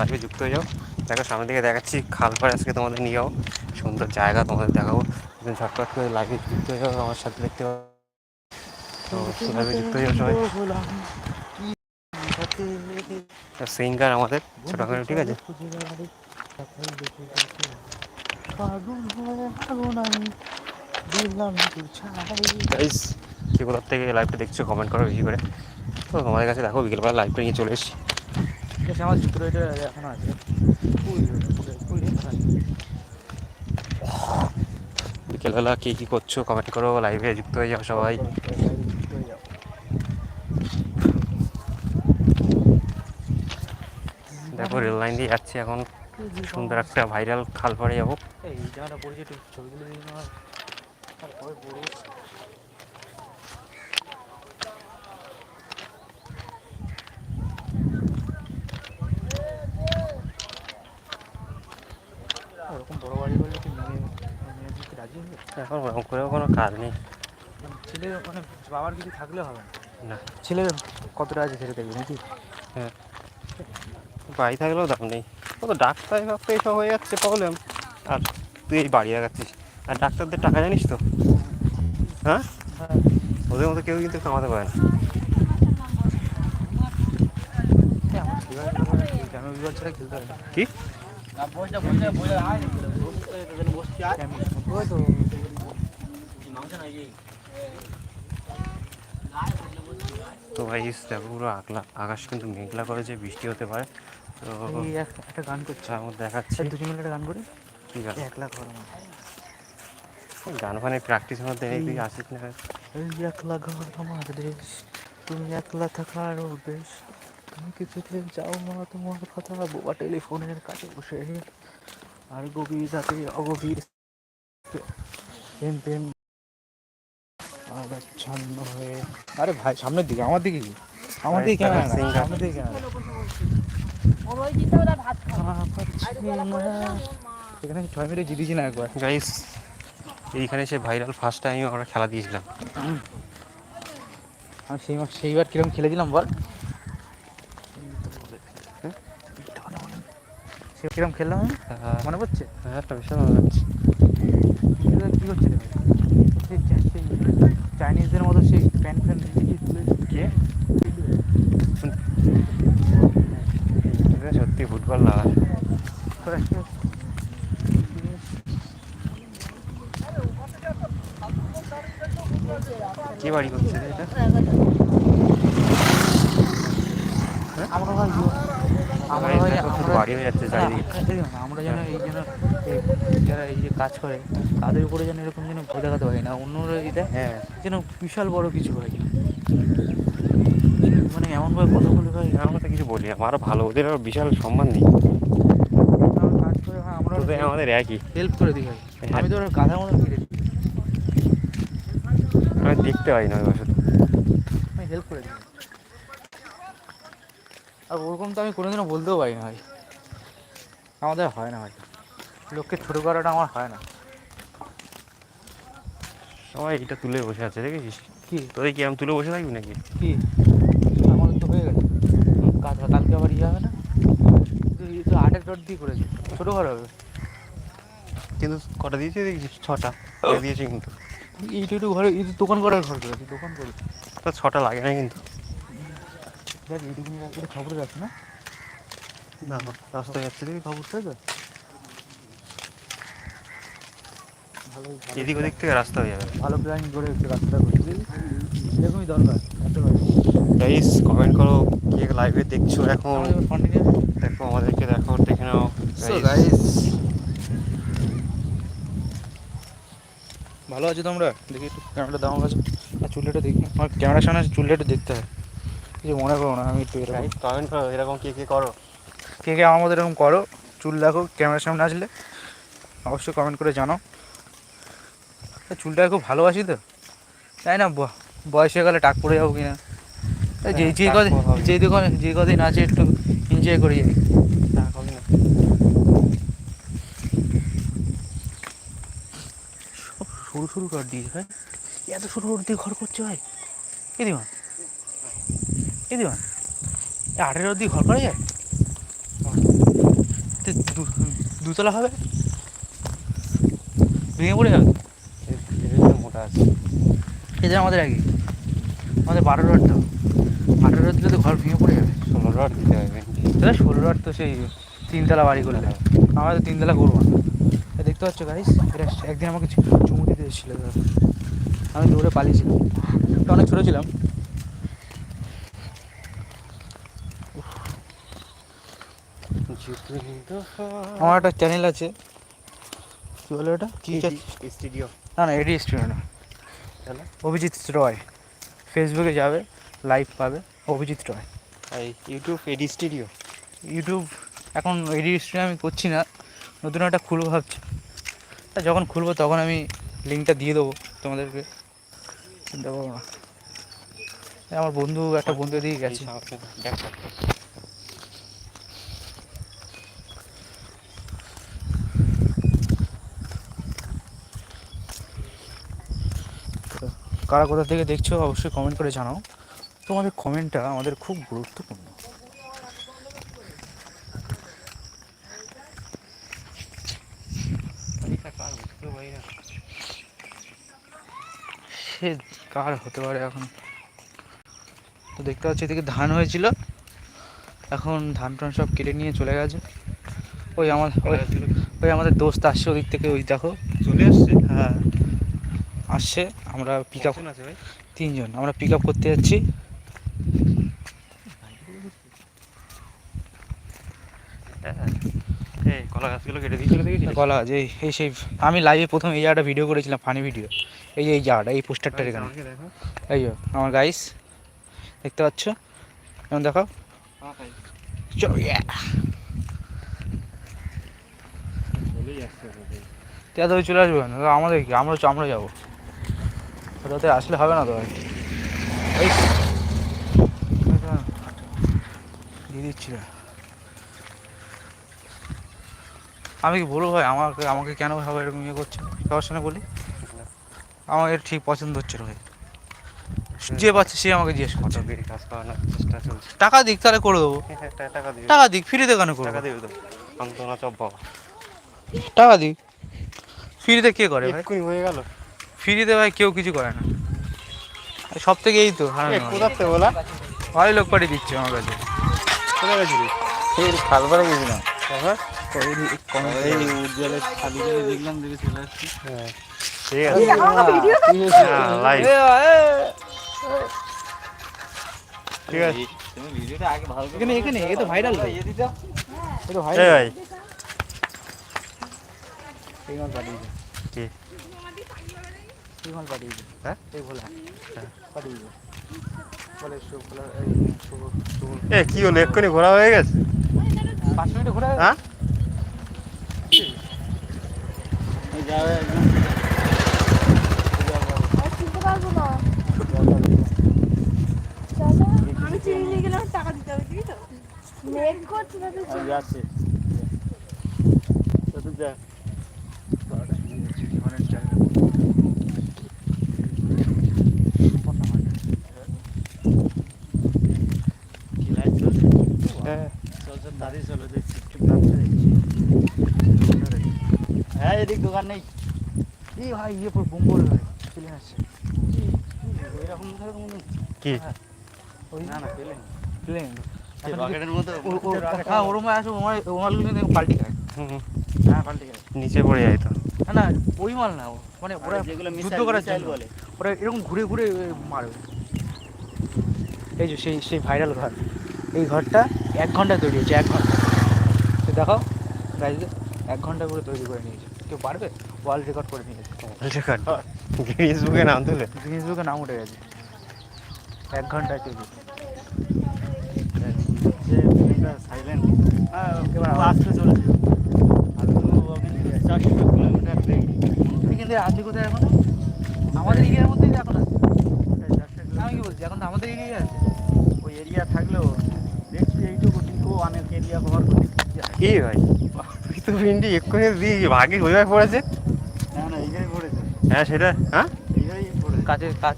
লাইভে যুক্ত হয়ে যাও। দেখো সামনে দিকে দেখাচ্ছি, খালপাড়ে আজকে তোমাদের নিয়ে যাও। সুন্দর জায়গা তোমাদের দেখাবো। ঝটপট করে লাইভে যুক্ত হয়ে যাও, আমার সাথে দেখতে পাবো। তো লাইভে যুক্ত হয়ে সিঙ্গার আমাদের ঠিক আছে? থেকে লাইভটা দেখছ? কমেন্ট করো বেশি করে? তো তোমাদের কাছে দেখো, বিকেলবেলা লাইভটা নিয়ে চলে এসেছি। আমার চিত্র এটা এখন আছে। বিকেলবেলা কী কী করছ? কমেন্ট করো লাইভে যুক্ত হয়ে যাও সবাই। দেখো রেল লাইন দিয়ে যাচ্ছি এখন। সুন্দর একটা ভাইরাল খাল পরে যাব। এই জায়গাটা পড়েছে ছবিগুলো দিই না তারপরে বড় ওরকম বড় বাড়ি করলে কি মেয়ে মেয়ে দিতে রাজি হবে এখন ওরকম করেও কোনো কাজ নেই। মানে ছেলে মানে বাবার কিছু থাকলে হবে না? ছেলে কতটা আছে ছেলে দেখবে নাকি? হ্যাঁ। বাড়ি থাকলেও দাম নেই। ও তো ডাক্তার ফাক্তার এইসব হয়ে যাচ্ছে প্রবলেম আর তুই এই বাড়ি লাগাচ্ছিস। আর ডাক্তারদের টাকা জানিস তো? হ্যাঁ? হ্যাঁ। ওদের মতো কেউ কিন্তু কামাতে পারে না। কি? তো ভাই দেখো পুরো আগলা আকাশ কিন্তু মেঘলা করে যে বৃষ্টি হতে পারে। তো এই এক- একটা গান করছে। তার মধ্যে দেখাচ্ছি। এই দুজন মিলে একটা গান করে? কি গান এক লাখ ঘর গান ফানের প্র্যাকটিসের মধ্যে নেই তুই আসিস না। এই একলা ঘর আমার দেশ তুমি একলা থাকার বেশ তুমি কিছুতে যাও না তোমার কথা বোবা টেলিফোনের কাছে বসে। আর গভীর রাতে অগভীর প্রেম প্রেম আচ্ছন্ন হয়ে আরে ভাই সামনের দিকে আমার দিকে কি? আমার দিকে ভাই, ক্যামেরা না, singer। সামনের দিকে ক্যামেরা এখানে ছয় মিনিট জিতেছি না একবার। গাইস এইখানে সে ভাইরাল ফার্স্ট টাইম আমরা খেলা দিয়েছিলাম। আমি সেই সেইবার কীরকম খেলেছিলাম বল। সে কীরকম খেললাম হ্যাঁ, মনে পড়ছে? হ্যাঁ একটা বিশাল মনে হচ্ছে কি করছে চাইনিজদের মতো সেই প্যান্ট ফ্যান্ট দিয়ে কে? সত্যি ফুটবল আসছে। কি বাড়ি করছে এটা? আমরা ভাই আমরা ভাই দেখো, বাড়ি হয়ে যাচ্ছে চারিদিকে। না, আমরা যেন এই যেন যারা এই যে কাজ করে তাদের উপরে যেন এরকম যেন ভয় দেখাতে না অন্যরা এটা হ্যাঁ। যেন বিশাল বড় কিছু হয় মানে এমনভাবে কথা বলে ভাই আমরা তো কিছু বলি আমারও ভালো ওদের আরও বিশাল সম্মান নেই। আমরা কাজ করে ভাই আমাদের একই। হেল্প করে দিই ভাই। হ্যাঁ। আমি তো গাধার মতো ফিরে দিই। আমি দেখতে পাই না ওই হেল্প করে দিই। আর ওরকম তো আমি কোনোদিনও বলতেও পারি না ভাই। আমাদের হয় না ভাই। লোককে ছোটো করাটা আমার হয় না। সবাই এইটা তুলে বসে আছে দেখেছিস? কি? তোদের কি আমি তুলে বসে থাকবি নাকি? কি? আমাদের তো হয়ে গেছে। কাজ কালকে আবার ইয়ে হবে না? তো আটের ডট দিয়ে করেছে। ছোটো ঘর হবে। কিন্তু কটা দিয়েছে দেখেছিস? ছটা। এটা দিয়েছে কিন্তু। এইটু একটু ঘরে দোকান করার ঘর করেছে দোকান করে তো ছটা লাগে না কিন্তু। দেখ খবর না? না রাস্তায় যাচ্ছে দেখি এদিক ওদিক থেকে রাস্তা হয়ে যাবে। ভালো প্ল্যানিং করে একটু রাস্তা করছি এরকমই দরকার গাইস কমেন্ট করো কে লাইভে দেখছ এখন। দেখো আমাদেরকে দেখো দেখে নাও ভালো আছো তোমরা? দেখি একটু ক্যামেরাটা দাও আমার কাছে আর চুলটা দেখি। আমার ক্যামেরার সামনে চুলটা দেখতে হয়। কিছু মনে করো না আমি একটু এরকম। কমেন্ট করো এরকম কে কে করো? কে কে আমার মতো এরকম করো চুল দেখো ক্যামেরার সামনে আসলে। অবশ্যই কমেন্ট করে জানাও। চুলটা খুব ভালোবাসি তো। তাই না বয়স হয়ে গেলে টাক পড়ে যাব কিনা। যে হ্যাঁ, যে কদিন। যে কদিন যে কদিন আছে একটু এনজয় করি যাই। না হবে না। সরু সরু রড দিয়ে ভাই। এত সরু রড দিয়ে ঘর করছে ভাই। এ দিমান এ দিমান আঠেরো ঘর করা যায়? দুতলা হবে? ভেঙে পড়ে যাবে? মোটা আছে এদের আমাদের আগে আমাদের বারো রড তো। আঠারো রড দিলে তো ঘর ভেঙে পড়ে যাবে। ষোলো রড দিতে হবে তাহলে ষোলো রড তো সেই তিনতলা বাড়ি করলে হবে। আমরা তো তিনতলা করব না দেখতে পাচ্ছ গাইস এটা একদিন আমাকে চুমু দিতে এসেছিল। আমি দৌড়ে পালিয়েছিলাম। অনেক ছোটো ছিলাম। আমার একটা চ্যানেল আছে। কী বলে ওটা? কী স্টুডিও না না এডি স্টুডেন্ট না। অভিজিৎ রয়। ফেসবুকে যাবে লাইভ পাবে Abhijit Roy. YouTube AD studio YouTube এখন এডি স্টুডিও আমি করছি না। নতুন একটা খুলবো ভাবছি। যখন খুলবো তখন আমি লিঙ্কটা দিয়ে দেবো তোমাদেরকে। চিন্তা করব না। আমার বন্ধু একটা বন্ধু দিয়ে গেছে। কারা কোথা থেকে দেখছ অবশ্যই কমেন্ট করে জানাও। তোমাদের কমেন্টটা আমাদের খুব গুরুত্বপূর্ণ। সে কার হতে পারে এখন? তো দেখতে পাচ্ছি এদিকে ধান হয়েছিল। এখন ধান টান সব কেটে নিয়ে চলে গেছে। ওই আমার ওই ওই আমাদের দোস্ত আসছে ওদিক থেকে ওই দেখো। চলে আসছে? হ্যাঁ। আসছে। আমরা পিক আপ তিনজন। আমরা পিক আপ করতে যাচ্ছি। এই কলা গাছগুলো কেটে দিয়েছিল কলা যে এই এই সেই আমি লাইভে প্রথম এই জায়গাটা ভিডিও করেছিলাম ফানি ভিডিও এই যে এই জায়গাটা এই পোস্টারটার এখানে। এই আমার গাইস দেখতে পাচ্ছ? এখন দেখো চলো চলে আসবে আমাদের কি? আমরা আমরা যাব। তাদের আসলে হবে না তো? ভাই দিয়ে দিচ্ছি আমি কি বলব ভাই আমাকে আমাকে কেন ভাবে এরকম ইয়ে করছে? সবার সঙ্গে বলি। আমার এটা ঠিক পছন্দ হচ্ছে ভাই। যে পাচ্ছে সে আমাকে জিজ্ঞেস করছে। টাকা দিক তাহলে করে দেবো। হ্যাঁ, টাকা দিবে। টাকা দিক ফ্রিতে কেন করব বাবা টাকা দিক। ফ্রিতে কে করে ভাই? হয়ে গেল। ফ্রিতে ভাই কেউ কিছু করে না। সব থেকে এই তো মানুষ। বলা? ভালোই লোক পাঠিয়ে দিচ্ছে আমার কাছে। কোথায় গেছিলি? এই খালপাড়ে গেছিলাম। তারপর? এই উজ্জ্বলের খালি দেখলাম দেখে চলে আসছি। হ্যাঁ। ঠিক আছে। হ্যাঁ, live। ঠিক আছে। এখানে এখানে এ তো ভাইরাল ভাই। এই ভাই। এই কি এই মাল পাঠিয়েছে হ্যাঁ? এই ভোলা হ্যাঁ। পাঠিয়েছে বলে শুভ ভোলা এই শুভ শুভ এ কি হলো? এক্ষুনি ঘোরা হয়ে গেছে? পাঁচ মিনিটে ঘোরা হ্যাঁ গেলে টাকা দিতে হবে ঠিক তো? মেঘ করছে না তো। যাচ্ছে জীবনের জায়গা হ্যাঁ হ্যাঁ এদিক দোকান নেই। এই ভাই ইয়ে পুরো বোম বলে ভাই চলে আসছে। এরকম কি? ওই না না প্লেন। প্লেন। হ্যাঁ। হ্যাঁ নিচে পড়ে যায় তো। না ওই মাল না। মানে ওরা যুদ্ধ করার জন্য। ওরা এরকম ঘুরে ঘুরে মারবে। এই যে সেই সেই ভাইরাল ঘর। এই ঘরটা এক ঘণ্টা তৈরি হয়েছে এক ঘণ্টা। তো দেখাও এক ঘণ্টা করে তৈরি করে নিয়েছে। কেউ পারবে? ওয়ার্ল্ড রেকর্ড করে নিয়েছে গিনিস বুকে নাম তুলে? গিনিস বুকে নাম উঠে গেছে। এক ঘন্টায় তৈরি সাইলেন্ট আসতে চলেছে। চারশো কিলোমিটার কিন্তু আছি কোথায় এখন আমাদের এরিয়ার মধ্যেই এখন আছে। আমি কি বলছি? এখন তো আমাদের এরিয়ায় আছে। ওই এরিয়া থাকলেও দেখছি এইটুকু কিন্তু অনেক এরিয়া কভার করতে কি ভাই? তুই তো ভিন্ডি এক্ষুনি দিয়ে ভাগে হয়ে পড়েছে? না না এইখানে পড়েছে। হ্যাঁ সেটা? হ্যাঁ? কাজের কাজ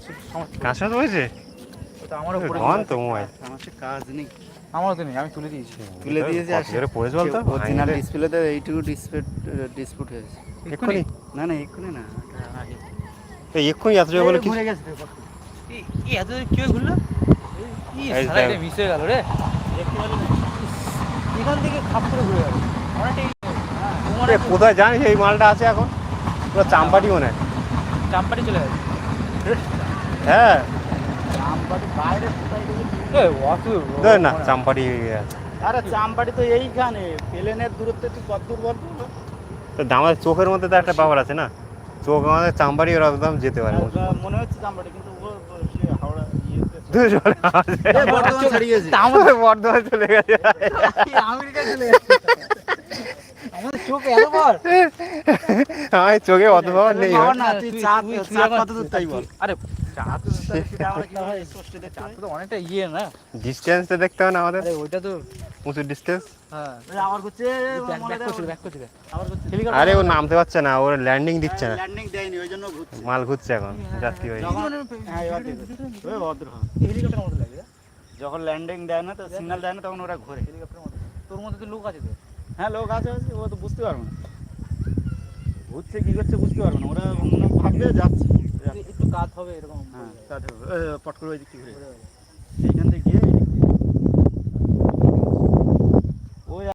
তো আমারও পড়ে তো মোবাইল আমার সে কাজ নেই। আমারও তো নেই আমি তুলে দিয়েছি। তুলে দিয়েছে অরিজিনাল ডিসপ্লেতে এইটুকু ডিসপ্লে ডিসপুট হয়েছে। এক্ষুনি? না না এক্ষুনি না এই এক্ষুনি এত জোরে বলে কি? ঘুরে গেছে এই এত কি ঘুরলো? এই সারা মিস হয়ে গেল রে। এখান থেকে খাপ করে ঘুরে গেল। কোথায় জানিস এই মালটা আছে এখন? পুরো চাম্পাটি মনে হয়। চাম্পাটি চলে গেছে। হ্যাঁ। না চাম্পাটি আরে চামপাটি তো এইখানে। প্লেনের দূরত্ব তুই কত দূর তো। চোখের মধ্যে তো একটা ব্যাপার আছে না? চোখ আমাদের চাম্পাটি ওরা একদম যেতে পারে। মনে হচ্ছে চামপাটি কিন্তু ও হাওড়া বর্ধমান ছাড়িয়ে গেছে। আমাদের বর্ধমানে চলে গেছে। আমেরিকা চলে গেছে। এত বড় আমার চোখে নেই না, তুই কত দূর বল। আরে অনেকটা ইয়ে না? ডিস্টেন্সটা দেখতে হবে না আমাদের। ওইটা তো প্রচুর ডিস্টেন্স হ্যাঁ। আরে ও নামতে পারছে না ওর ল্যান্ডিং দিচ্ছে না। ল্যান্ডিং দেয়নি ওই জন্য ঘুরছে। মাল ঘুরছে এখন যাত্রী হয়ে। যখন হ্যাঁ হয়। ল্যান্ডিং দেয় না তো সিগন্যাল দেয় না তখন ওরা ঘোরে। তোর মধ্যে তো লোক আছে তো? হ্যাঁ লোক আছে আছে, ও তো বুঝতে পারবে না। ঘুরছে কী করছে বুঝতে পারবে না। ওরা ভাববে যাচ্ছে। একটু কাত হবে এরকম। হ্যাঁ তাতে হবে। পট করে ওই দিক থেকে সেইখান থেকে গিয়ে